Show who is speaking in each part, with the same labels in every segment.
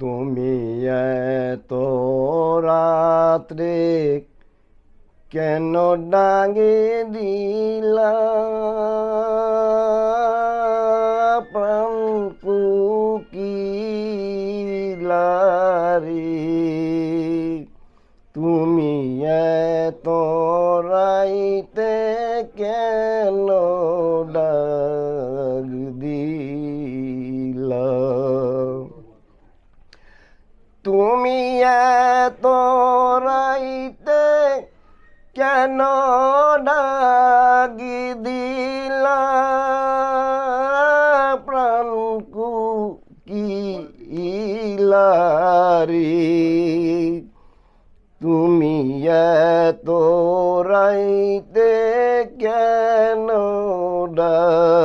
Speaker 1: তুমি এত রাত্রে কেন ডাঙে দিলা? প্রাণ কুকিলারি তুমি এত রাইতে এত রাইতে কেন ডাকি দিলা? প্রাণ কুকিলারি তুমি এত রাইতে কেন ডাক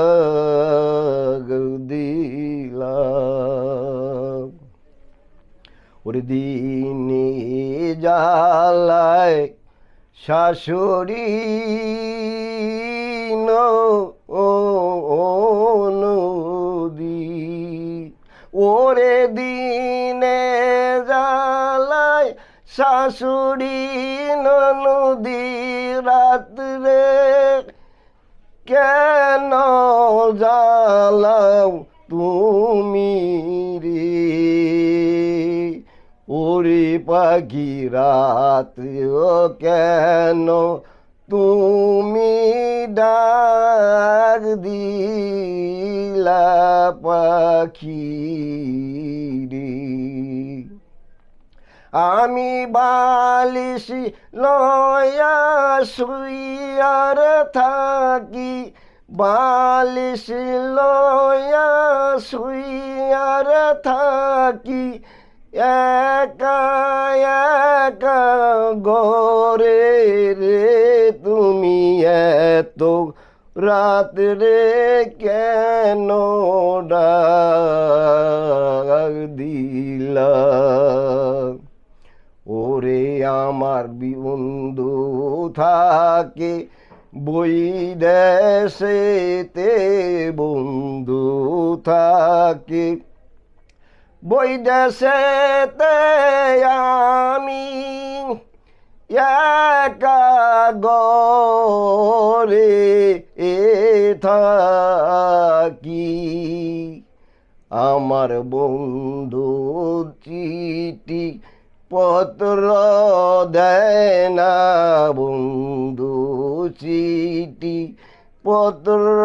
Speaker 1: দিনে জালায় শাশুড়ি নদী ওরে দিনে জালায় শাশুড়ি নদী রাত্রে কেন জ্বালাও তুমি? ওরে পাখি রাত, ও কেন তুমি ডাক দিলা পাখি আমি বালিশ লয়া শুইয়ার থাকি, বালিশ লয়া শুইয়ার থাকি একা একা গরে রে তুমি এত রাত্রে কেন ডাক দিলা? ওরে আমার বন্ধু থাকে, বই দেশেতে বন্ধু থাকে। বই দেশেতে আমি একা গরে থাকি। আমার বন্ধু চিঠি পত্র দেয় না বন্ধু চিঠি পত্র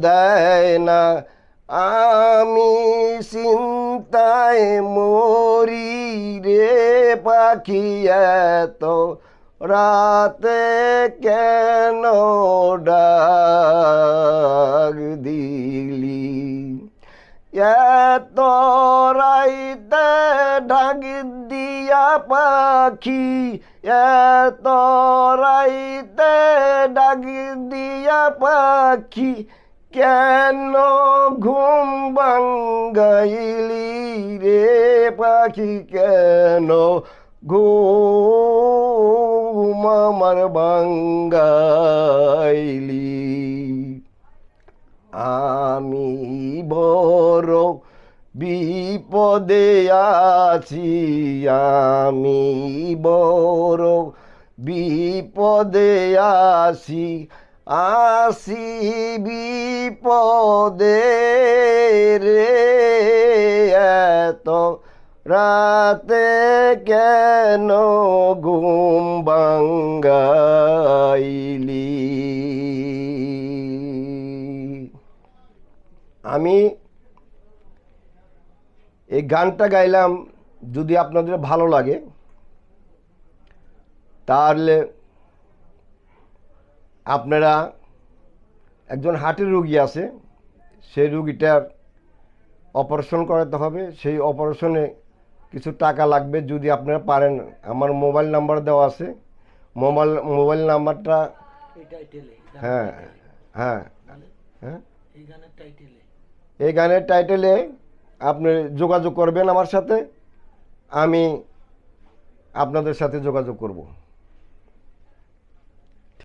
Speaker 1: দেয় না আমি চিন্তায় মরি রে পাখি, এত রাতে কেন ডাক দিলি? এত রাইতে ডাক দিয়া পাখি, এত রাইতে ডাক দিয়া পাখি কেন ঘুম বাঙ্গাইলি রে পাখি? কেন ঘুম আমার বাঙ্গাইলি আমি বড় বিপদে আছি, আমি বড় বিপদে আছি। আসি বিপদে রে এত রাতে কেন ঘুম বাঙ্গাইলি আমি এই গানটা গাইলাম যদি আপনাদের ভালো লাগে, তাহলে আপনারা একজন হার্টের রুগী আছে সেই রুগীটার অপারেশন করাতে হবে। সেই অপারেশনে কিছু টাকা লাগবে যদি আপনারা পারেন। আমার মোবাইল নাম্বার দেওয়া আছে। মোবাইল মোবাইল নাম্বারটা হ্যাঁ হ্যাঁ। হ্যাঁ
Speaker 2: এই গানের টাইটেলে।
Speaker 1: এই গানের টাইটেলে আপনি যোগাযোগ করবেন আমার সাথে। আমি আপনাদের সাথে যোগাযোগ করব।